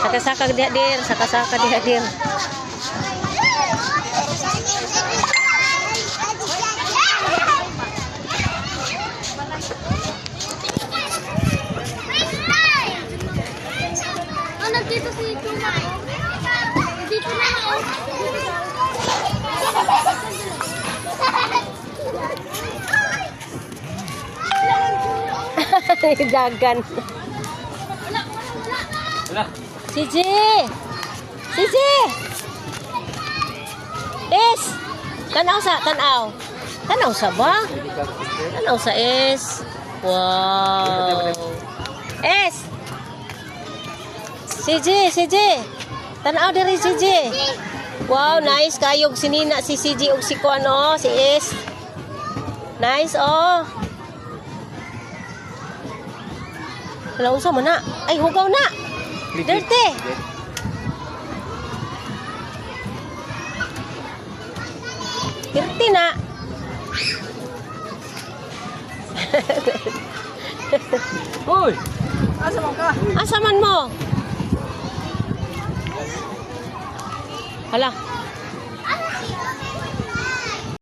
Saka-saka dihadir, saka-saka dihadir. Dito si Siji! Siji! Is! Tanaw sa, tanaw. Tanaw sa ba? Tanaw sa is. Wow. Is! Siji, Siji! Tanaw diri Siji. Wow, nice kayog sinina si Siji ug si Kuan oh, si Is. Nice oh. Wala unsa man na. Ay hugaw na. Dirty. Dirty na. Uy! Asa man mo? Hala,